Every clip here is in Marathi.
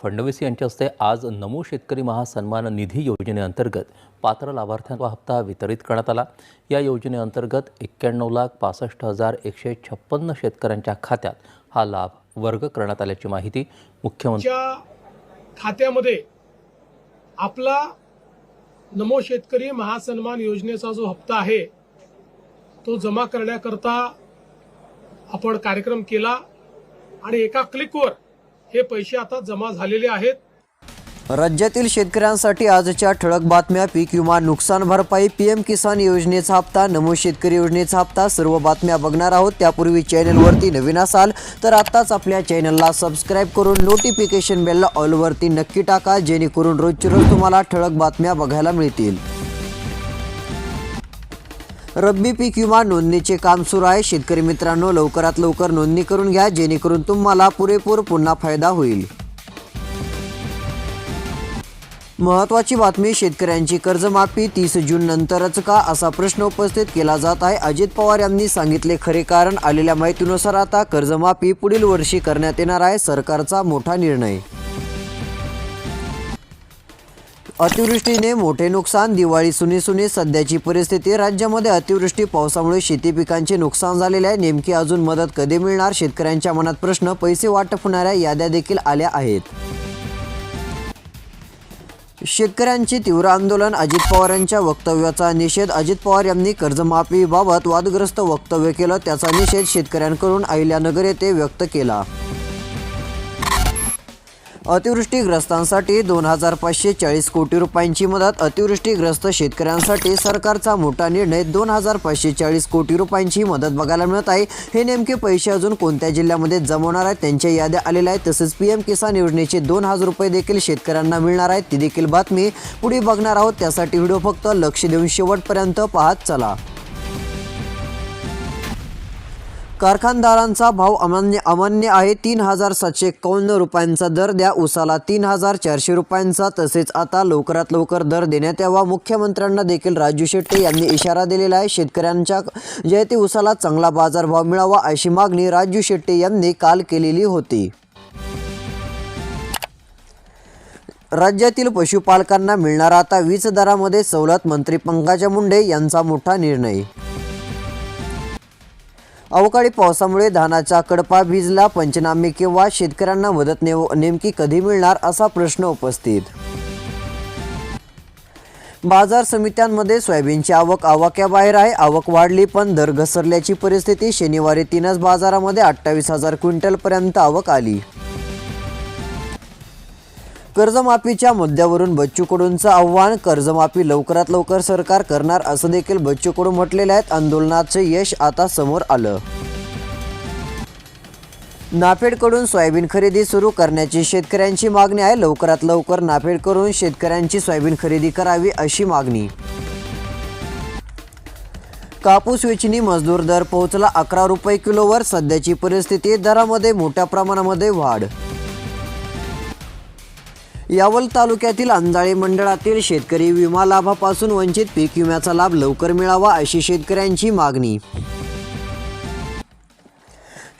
फडणवीस यांच्या हस्ते आज नमो शेतकरी महासन्मान निधी योजनेअंतर्गत पात्र लाभार्थ्यांचा हप्ता वितरित करण्यात आला. या योजनेअंतर्गत एक्क्याण्णव लाख पासष्ट हजार एकशे छप्पन्न शेतकऱ्यांच्या खात्यात हा लाभ वर्ग करण्यात आल्याची माहिती मुख्यमंत्री खात्यामध्ये आपला नमो शेतकरी महासन्मान योजनेचा जो हप्ता आहे तो जमा करण्याकरता आपण कार्यक्रम केला आणि एका क्लिकवर हे पैसे आता जमा झालेले आहेत. राज्यातील शेतकऱ्यांसाठी आजच्या ठळक बातम्या पीक विमा नुकसान भरपाई पीएम किसान योजनेचा हप्ता नमो शेतकरी योजनेचा हप्ता सर्व बातम्या बघणार आहोत. त्यापूर्वी चॅनलवरती नवीन असाल तर आत्ताच आपल्या चॅनलला सबस्क्राईब करून नोटिफिकेशन बेलला ऑलवरती नक्की टाका जेणेकरून रोजची रोज तुम्हाला ठळक बातम्या बघायला मिळतील. रब्बी पीक विमा नोंदणीचे काम सुरू आहे. शेतकरी मित्रांनो लवकरात लवकर नोंदणी करून घ्या जेणेकरून तुम्हाला पुरेपूर पुन्हा फायदा होईल. महत्वाची बातमी शेतकऱ्यांची कर्जमाफी तीस जून नंतरच का असा प्रश्न उपस्थित केला जात आहे. अजित पवार यांनी सांगितले खरे कारण आलेल्या माहितीनुसार आता कर्जमाफी पुढील वर्षी करण्यात येणार आहे. सरकारचा मोठा निर्णय अतिवृष्टीने मोठे नुकसान दिवाळी सुनी सुनी सध्याची परिस्थिती. राज्यामध्ये अतिवृष्टी पावसामुळे शेती पिकांचे नुकसान झालेले आहे. नेमकी अजून मदत कधी मिळणार? शेतकऱ्यांच्या मनात प्रश्न पैसे वाटप होणाऱ्या याद्या देखील आल्या आहेत. शेतकऱ्यांचे तीव्र आंदोलन अजित पवार यांच्या वक्तव्याचा निषेध. अजित पवार यांनी कर्जमाफीबाबत वादग्रस्त वक्तव्य केलं. त्याचा निषेध शेतकऱ्यांकडून अहिल्यानगर येथे व्यक्त केला. अतिवृष्टीग्रस्तांसाठी दोन हजार पाचशे चाळीस कोटी रुपयांची मदत. अतिवृष्टीग्रस्त शेतकऱ्यांसाठी सरकारचा मोठा निर्णय. दोन हजार पाचशे चाळीस कोटी रुपयांची मदत बघायला मिळत आहे. हे नेमके पैसे अजून कोणत्या जिल्ह्यामध्ये जमवणार आहेत? त्यांच्या याद्या आलेल्या आहेत. तसेच पी एम किसान योजनेचे दोन हजार रुपये देखील शेतकऱ्यांना मिळणार आहेत. ती देखील बातमी पुढे बघणार आहोत. त्यासाठी व्हिडिओ फक्त लक्ष देऊन शेवटपर्यंत पाहत चला. कारखानदारांचा भाव अमान्य अमान्य आहे. तीन हजार सातशे एकावन्न रुपयांचा दर द्या. उसाला तीन हजार चारशे रुपयांचा. तसेच आता लवकरात लवकर दर देण्यात यावा. मुख्यमंत्र्यांना देखील राजू शेट्टी यांनी इशारा दिलेला आहे. शेतकऱ्यांच्या जयते उसाला चांगला बाजारभाव मिळावा अशी मागणी राजू शेट्टी यांनी काल केलेली होती. राज्यातील पशुपालकांना मिळणार आता वीज दरामध्ये सवलत मंत्री पंकजा मुंडे यांचा मोठा निर्णय अवकाळी पावसामुळे धानाचा कडपा भिजला पंचनामे किंवा शेतकऱ्यांना मदत नेव नेमकी कधी मिळणार असा प्रश्न उपस्थित. बाजार समित्यांमध्ये सोयाबीनची आवक आवाक्याबाहेर आहे. आवक वाढली पण दर घसरल्याची परिस्थिती. शनिवारी तीनच बाजारामध्ये अठ्ठावीस हजार क्विंटलपर्यंत आवक आली. कर्जमाफीच्या मुद्द्यावरून बच्चू कडूंचं आव्हान कर्जमाफी लवकरात लवकर सरकार करणार असं देखील बच्चू कडू म्हटलेले आहेत आंदोलनाचे यश आता समोर आलं. नाफेडकडून सोयाबीन खरेदी सुरू करण्याची शेतकऱ्यांची मागणी आहे. लवकरात लवकर नाफेडकडून शेतकऱ्यांची सोयाबीन खरेदी करावी अशी मागणी. कापूस वेचणी मजदूर दर पोहोचला अकरा रुपये किलोवर. सध्याची परिस्थिती दरामध्ये मोठ्या प्रमाणामध्ये वाढ. यावल तालुक्यातील अंजाळे मंडळातील शेतकरी विमा लाभापासून वंचित पीक विम्याचा लाभ लवकर मिळावा अशी शेतकऱ्यांची मागणी.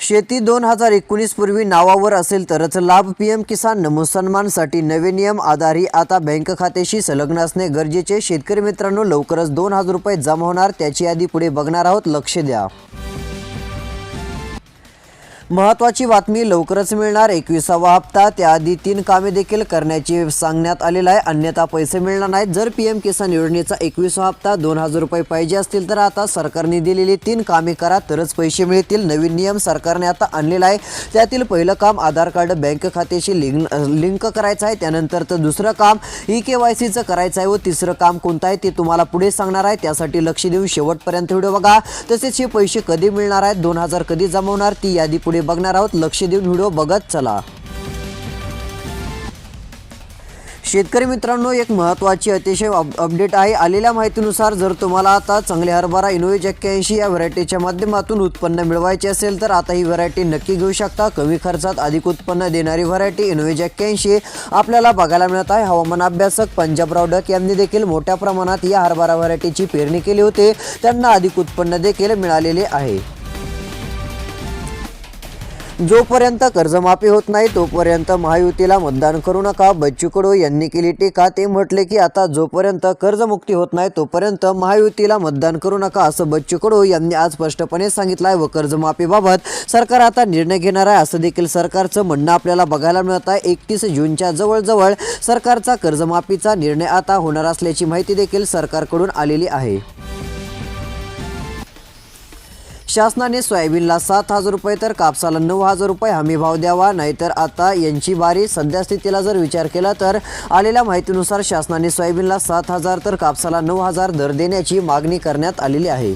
शेती दोन हजार एकोणीस पूर्वी नावावर असेल तरच लाभ पीएम किसान नमो सन्मानसाठी नवे नियम आधारी आता बँक खात्याशी संलग्न असणे गरजेचे. शेतकरी मित्रांनो लवकरच दोन हजार रुपये जमा होणार त्याची यादी पुढे बघणार आहोत. लक्ष द्या. महत्वाची बातमी लवकरच मिळणार. एकविसावा हप्ता त्याआधी तीन कामे देखील करण्याची सांगण्यात आलेलं आहे. अन्यथा पैसे मिळणार नाहीत. जर पी एम किसान योजनेचा एकविसावा हप्ता दोन हजार रुपये पाहिजे असतील तर आता सरकारने दिलेली तीन कामे करा तरच पैसे मिळतील. नवीन नियम सरकारने आता आणलेला आहे. त्यातील पहिलं काम आधार कार्ड बँक खात्याशी लिंक लिंक करायचं आहे. त्यानंतर तर दुसरं काम ई के वाय सीचं करायचं आहे व तिसरं काम कोणतं आहे ते तुम्हाला पुढे सांगणार आहे. त्यासाठी लक्ष देऊन शेवटपर्यंत व्हिडिओ बघा. तसेच हे पैसे कधी मिळणार आहेत दोन हजार कधी जमवणार ती यादी पुढे बघणार आहोत. लक्ष देऊन व्हिडिओ बघत चला. शेतकरी मित्रांनो एक महत्त्वाची अतिशय अप अपडेट आहे. आलेल्या माहितीनुसार जर तुम्हाला आता चांगले हरभरा इनोवेज एक्क्याऐंशी या व्हरायटीच्या माध्यमातून उत्पन्न मिळवायचे असेल तर आता ही व्हरायटी नक्की घेऊ शकता. कमी खर्चात अधिक उत्पन्न देणारी व्हरायटी इनोवेज एक्क्याऐंशी आपल्याला बघायला मिळत आहे हवामान अभ्यासक पंजाबराव डक यांनी देखील मोठ्या प्रमाणात या हरभरा व्हरायटीची पेरणी केली होती. त्यांना अधिक उत्पन्न देखील मिळालेले आहे. जोपर्यंत कर्जमाफी होत नाही तोपर्यंत महायुतीला मतदान करू नका. बच्चू कडू यांनी केली टीका. ते म्हटले की आता जोपर्यंत कर्जमुक्ती होत नाही तोपर्यंत महायुतीला मतदान करू नका असं बच्चू कडू यांनी आज स्पष्टपणे सांगितलं आहे व कर्जमाफीबाबत सरकार आता निर्णय घेणार आहे असं देखील सरकारचं म्हणणं आपल्याला बघायला मिळत आहे. एकतीस जूनच्या जवळजवळ सरकारचा कर्जमाफीचा निर्णय आता होणार असल्याची माहिती देखील सरकारकडून आलेली आहे. शासनाने सोयाबीनला सात हजार रुपये तर कापसाला नऊ हजार रुपये हमी भाव द्यावा नाहीतर आता यांची बारी. सध्या स्थितीला जर विचार केला तर आलेल्या माहितीनुसार शासनाने सोयाबीनला सात हजार तर कापसाला नऊ हजार दर देण्याची मागणी करण्यात आलेली आहे.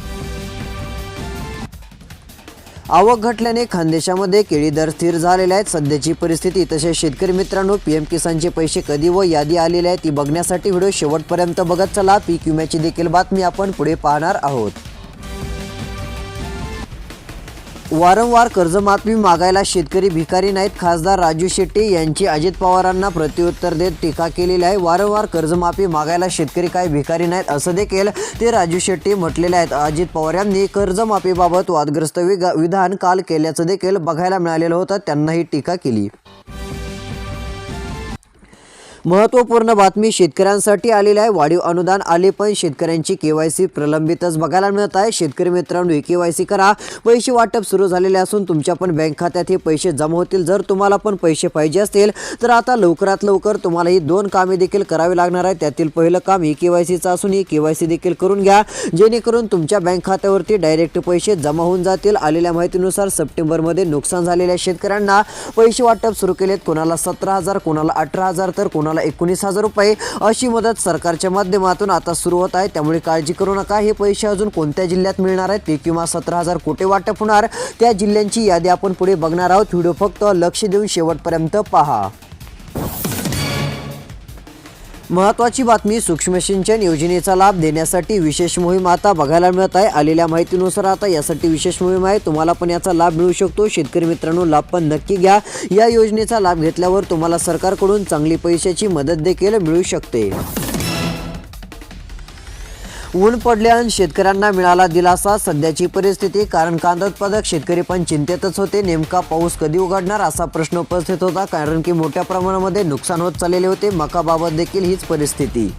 आवक घटल्याने खानदेशामध्ये केळी दर स्थिर झालेले आहेत. सध्याची परिस्थिती तसेच शेतकरी मित्रांनो पीएम किसानचे पैसे कधी व यादी आलेली आहे ती बघण्यासाठी व्हिडिओ शेवटपर्यंत बघत चला. पीक विम्याची देखील बातमी आपण पुढे पाहणार आहोत. वारंवार कर्जमाफी मागायला शेतकरी भिकारी नाहीत. खासदार राजू शेट्टी यांची अजित पवारांना प्रत्युत्तर देत टीका केलेली आहे. वारंवार कर्जमाफी मागायला शेतकरी काही भिकारी नाहीत असं देखील ते राजू शेट्टी म्हटलेले आहेत. अजित पवार यांनी कर्जमाफीबाबत वादग्रस्त विधान काल केल्याचं देखील बघायला मिळालेलं होतं. त्यांनाही टीका केली. महत्त्वपूर्ण बातमी शेतकऱ्यांसाठी आलेली आहे. वाढीव अनुदान आले पण शेतकऱ्यांची केवायसी प्रलंबितच बघायला मिळत आहे. शेतकरी मित्रांनो केवायसी करा. पैसे वाटप सुरू झालेले असून तुमच्या पण बँक खात्यात हे पैसे जमा होतील. जर तुम्हाला पण पैसे पाहिजे असतील तर आता लवकरात लवकर तुम्हाला ही दोन कामे देखील करावी लागणार आहे त्यातील पहिलं काम ई केवायसीचं असून ही केवायसी देखील करून घ्या. जेणेकरून तुमच्या बँक खात्यावरती डायरेक्ट पैसे जमा होऊन जातील. आलेल्या माहितीनुसार सप्टेंबरमध्ये नुकसान झालेल्या शेतकऱ्यांना पैसे वाटप सुरू केलेत. कोणाला सतरा हजार कोणाला अठरा हजार तर कोणाला एकोणीस हजार रुपये अशी मदत सरकारच्या माध्यमातून आता सुरू होत आहे. त्यामुळे काळजी करू नका. हे पैसे अजून कोणत्या जिल्ह्यात मिळणार आहेत? ते किंवा सतरा हजार कोटे वाटप होणार. त्या जिल्ह्यांची यादी आपण पुढे बघणार आहोत. व्हिडिओ फक्त लक्ष देऊन शेवटपर्यंत पहा. महत्त्वाची बातमी सूक्ष्म सिंचन योजनेचा लाभ देण्यासाठी विशेष मोहीम आता बघायला मिळत आहे. आलेल्या माहितीनुसार आता यासाठी विशेष मोहीम आहे. तुम्हाला पण याचा लाभ मिळू शकतो. शेतकरी मित्रांनो लाभ पण नक्की घ्या. या योजनेचा लाभ घेतल्यावर तुम्हाला सरकारकडून चांगली पैशाची मदत देखील मिळू शकते. ऊन पडल्यानं शेतकऱ्यांना मिळाला दिलासा. सध्याची परिस्थिती कारण कांदा उत्पादक शेतकरी पण चिंतेतच होते. नेमका पाऊस कधी उघडणार असा प्रश्न उपस्थित होता कारण की मोठ्या प्रमाणामध्ये नुकसान होत चाललेले होते. मकाबाबत देखील हीच परिस्थिती.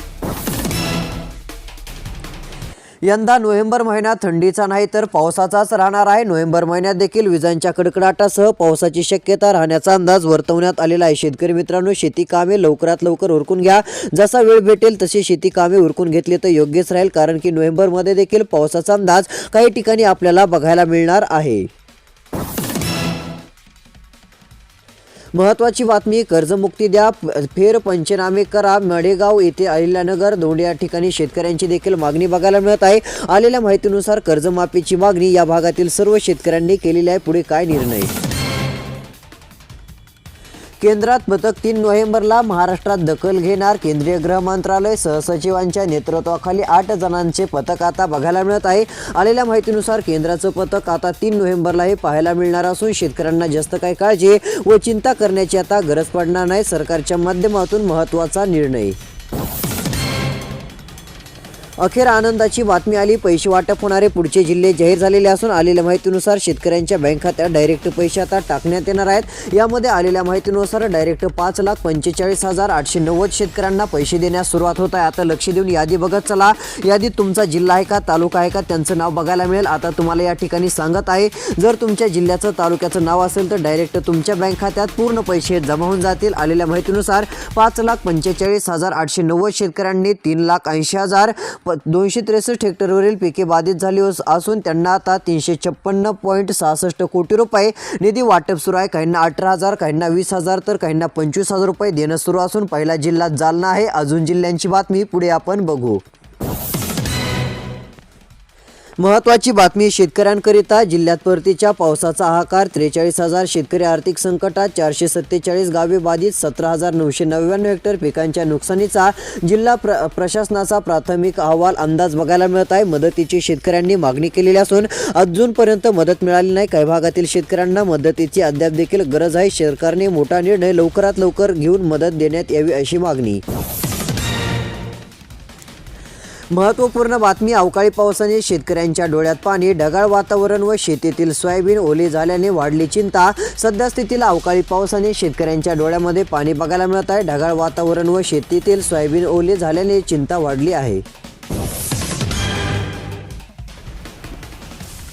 यंदा नोव्हेंबर महिना थंडीचा नाही तर पावसाचाच राहणार आहे. नोव्हेंबर महिन्यात देखील विजांच्या कडकडाटासह पावसाची शक्यता राहण्याचा अंदाज वर्तवण्यात आलेला आहे. शेतकरी मित्रांनो शेती कामे लवकरात लवकर उरकून घ्या. जसा वेळ भेटेल तशी शेती कामे उरकून घेतली तर योग्यच राहील कारण की नोव्हेंबरमध्ये देखील पावसाचा अंदाज काही ठिकाणी आपल्याला बघायला मिळणार आहे. महत्त्वाची बातमी कर्जमुक्ती द्या फेर पंचनामे करा. मडेगाव येथे अहिल्यानगर दोंड या ठिकाणी शेतकऱ्यांची देखील मागणी बघायला मिळत आहे. आलेल्या माहितीनुसार कर्जमाफीची मागणी या भागातील सर्व शेतकऱ्यांनी केलेली आहे. पुढे काय निर्णय? केंद्रात पथक तीन नोव्हेंबरला महाराष्ट्रात दखल घेणार केंद्रीय गृह मंत्रालय. सहसचिवांच्या नेतृत्वाखाली आठ जणांचे पथक आता बघायला मिळत आहे. आलेल्या माहितीनुसार केंद्राचं पथक आता तीन नोव्हेंबरला हे पाहायला मिळणार असून शेतकऱ्यांना जास्त काही काळजी व चिंता करण्याची आता गरज पडणार नाही. सरकारच्या माध्यमातून महत्त्वाचा निर्णय अखेर आनंदाची बातमी आली पैसे वाटप होणारे पुढचे जिल्हे जाहीर झालेले असून आलेल्या माहितीनुसार शेतकऱ्यांच्या बँक खात्यात डायरेक्ट पैसे आता टाकण्यात येणार आहेत. यामध्ये आलेल्या माहितीनुसार डायरेक्ट पाच लाख पंचेचाळीस हजार आठशे नव्वद शेतकऱ्यांना पैसे देण्यास सुरुवात होत आहे. आता लक्ष देऊन यादी बघत चला. यादीत तुमचा जिल्हा आहे का तालुका आहे का त्यांचं नाव बघायला मिळेल. आता तुम्हाला या ठिकाणी सांगत आहे जर तुमच्या जिल्ह्याचं तालुक्याचं नाव असेल तर डायरेक्ट तुमच्या बँक खात्यात पूर्ण पैसे जमा होऊन जातील. आलेल्या माहितीनुसार पाच लाख पंचेचाळीस हजार आठशे नव्वद शेतकऱ्यांनी तीन लाख ऐंशी हजार प दोनशे त्रेसष्ट हेक्टरवरील पिके बाधित झाली अस- असून त्यांना आता तीनशे छप्पन्न पॉईंट सहासष्ट कोटी रुपये निधी वाटप सुरू आहे. काहींना अठरा हजार काहींना वीस हजार तर काहींना पंचवीस हजार रुपये देणं सुरू असून पहिला जिल्हा जालना आहे. अजून जिल्ह्यांची बातमी पुढे आपण बघू. महत्त्वाची बातमी शेतकऱ्यांकरिता जिल्ह्यात परतीच्या पावसाचा हाकार त्रेचाळीस हजार शेतकरी आर्थिक संकटात चारशे सत्तेचाळीस गावे बाधित सतरा हजार नऊशे नव्याण्णव हेक्टर पिकांच्या नुकसानीचा जिल्हा प्र प्रशासनाचा प्राथमिक अहवाल अंदाज बघायला मिळत आहे. मदतीची शेतकऱ्यांनी मागणी केलेली असून अजूनपर्यंत मदत मिळाली नाही. काही भागातील शेतकऱ्यांना मदतीची अद्याप देखील गरज आहे. सरकारने मोठा निर्णय लवकरात लवकर घेऊन मदत देण्यात यावी अशी मागणी. महत्त्वपूर्ण बातमी अवकाळी पावसाने शेतकऱ्यांच्या डोळ्यात पाणी ढगाळ वातावरण व शेतीतील सोयाबीन ओले झाल्याने वाढली चिंता. सध्या स्थितीला अवकाळी पावसाने शेतकऱ्यांच्या डोळ्यामध्ये पाणी बघायला मिळत आहे. ढगाळ वातावरण व शेतीतील सोयाबीन ओले झाल्याने चिंता वाढली आहे.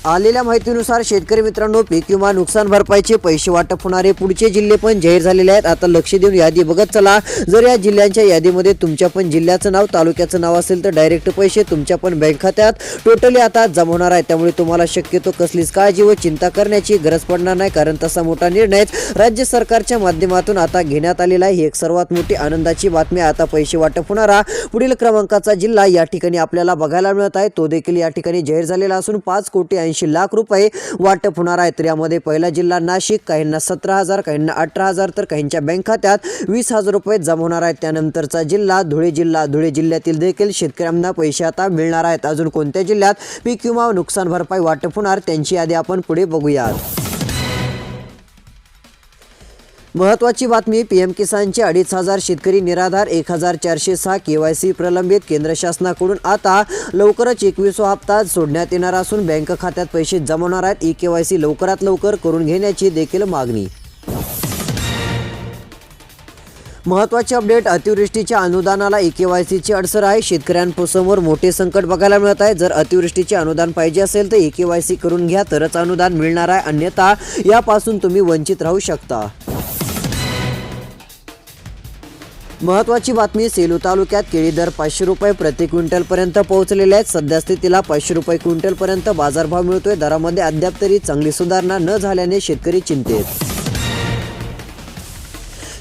आलेल्या माहितीनुसार शेतकरी मित्रांनो पीक विमा नुकसान भरपाईचे पैसे वाटप होणारे पुढचे जिल्हे पण जाहीर झालेले आहेत. आता लक्ष देऊन यादी बघत चला. जर या जिल्ह्यांच्या यादीमध्ये तुमच्या पण जिल्ह्याचं नाव तालुक्याचं नाव असेल तर डायरेक्ट पैसे तुमच्या पण बँक खात्यात. टोटली आता जमा होणार आहे. त्यामुळे तुम्हाला शक्यतो कसलीच काळजी व चिंता करण्याची गरज पडणार नाही कारण तसा मोठा निर्णय राज्य सरकारच्या माध्यमातून आता घेण्यात आलेला आहे. ही एक सर्वात मोठी आनंदाची बातमी आता पैसे वाटप होणारा पुढील क्रमांकाचा जिल्हा या ठिकाणी आपल्याला बघायला मिळत आहे. तो देखील या ठिकाणी जाहीर झालेला असून पाच कोटी ऐंशी लाख रुपये वाटप होणार आहे. तर यामध्ये पहिला जिल्हा नाशिक काहींना सतरा हजार काहींना अठरा हजार तर काहींच्या बँक खात्यात वीस हजार रुपये जमा होणार आहेत. त्यानंतरचा जिल्हा धुळे जिल्हा धुळे जिल्ह्यातील देखील शेतकऱ्यांना पैसे आता मिळणार आहेत. अजून कोणत्या जिल्ह्यात पीक विमा नुकसान भरपाई वाटप होणार त्यांची यादी आपण पुढे बघूयात. महत्त्वाची बातमी पीएम किसानचे अडीच हजार शेतकरी निराधार एक हजार चारशे सहा केवायसी प्रलंबित. केंद्र शासनाकडून आता लवकरच एकवीसवा हप्ता सोडण्यात येणार असून बँक खात्यात पैसे जमवणार आहेत. ई केवायसी लवकरात लवकर करून घेण्याची देखील मागणी. महत्त्वाचे अपडेट अतिवृष्टीच्या अनुदानाला ई के वाय सीची अडसर आहे. शेतकऱ्यांसमोर मोठे संकट बघायला मिळत आहे. जर अतिवृष्टीचे अनुदान पाहिजे असेल तर ई के वाय सी करून घ्या. तरच अनुदान मिळणार आहे. अन्यथा यापासून तुम्ही वंचित राहू शकता. महत्त्वाची बातमी सेलू तालुक्यात केळी दर पाचशे रुपये प्रति क्विंटलपर्यंत पोहोचलेले आहेत. सध्या स्थितीला पाचशे रुपये क्विंटलपर्यंत बाजारभाव मिळतोय. दरामध्ये अद्याप तरी चांगली सुधारणा न झाल्याने शेतकरी चिंतेत.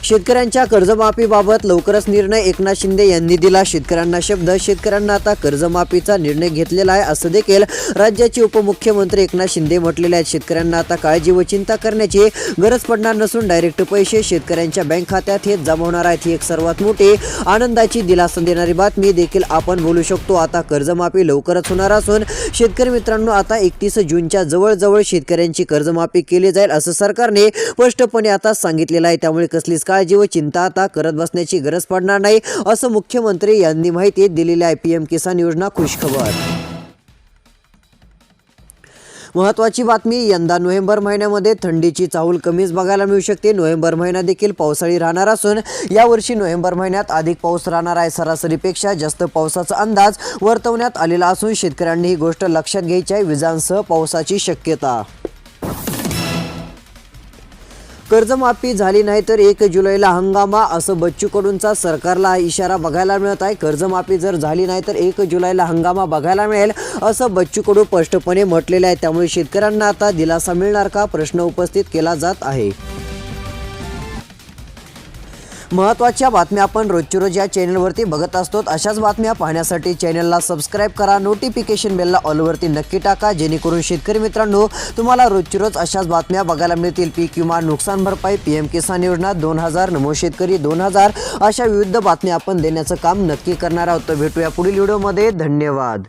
शेतकऱ्यांच्या कर्जमाफीबाबत लवकरच निर्णय एकनाथ शिंदे यांनी दिला. शेतकऱ्यांना शब्द शेतकऱ्यांना आता कर्जमाफीचा निर्णय घेतलेला आहे असं देखील राज्याचे उपमुख्यमंत्री एकनाथ शिंदे म्हटलेले आहेत. शेतकऱ्यांना आता काळजी व चिंता करण्याची गरज पडणार नसून डायरेक्ट पैसे शेतकऱ्यांच्या बँक खात्यात हे जमा होणार आहेत. ही एक सर्वात मोठी आनंदाची दिलासा देणारी बातमी देखील आपण बोलू शकतो आता कर्जमाफी लवकरच होणार असून शेतकरी मित्रांनो आता एकतीस जूनच्या जवळजवळ शेतकऱ्यांची कर्जमाफी केली जाईल असं सरकारने स्पष्टपणे आता सांगितलेलं आहे. त्यामुळे कसलीच काळजी व चिंता आता करत बसण्याची गरज पडणार नाही असं मुख्यमंत्री यांनी माहिती दिलेली आहे. पीएम किसान योजना खुशखबर. महत्त्वाची बातमी यंदा नोव्हेंबर महिन्यामध्ये थंडीची चाहूल कमीच बघायला मिळू शकते. नोव्हेंबर महिना देखील पावसाळी राहणार असून यावर्षी नोव्हेंबर महिन्यात अधिक पाऊस राहणार आहे. सरासरीपेक्षा जास्त पावसाचा अंदाज वर्तवण्यात आलेला असून शेतकऱ्यांनी ही गोष्ट लक्षात घ्यायची आहे. विजांसह पावसाची शक्यता. कर्जमाफी झाली नाही तर एक जुलैला हंगामा असं बच्चू कडूंचा सरकारला इशारा बघायला मिळत आहे. कर्जमाफी जर झाली नाही तर एक जुलैला हंगामा बघायला मिळेल असं बच्चू कडू स्पष्टपणे म्हटलेलं आहे. त्यामुळे शेतकऱ्यांना आता दिलासा मिळणार का? प्रश्न उपस्थित केला जात आहे. महत्त्वाच्या बातम्या आपण रोजची रोज या चॅनलवरती बघत असतो. अशाच बातम्या पाहण्यासाठी चॅनलला सबस्क्राईब करा. नोटिफिकेशन बेलला ऑलवरती नक्की टाका. जेणेकरून शेतकरी मित्रांनो तुम्हाला रोजची रोज अशाच बातम्या बघायला मिळतील. पीक विमा नुकसान भरपाई पी एम किसान योजना दोन हजार नमो शेतकरी दोन हजार अशा विविध बातम्या आपण देण्याचं काम नक्की करणार आहोत. भेटूया पुढील व्हिडिओमध्ये. धन्यवाद.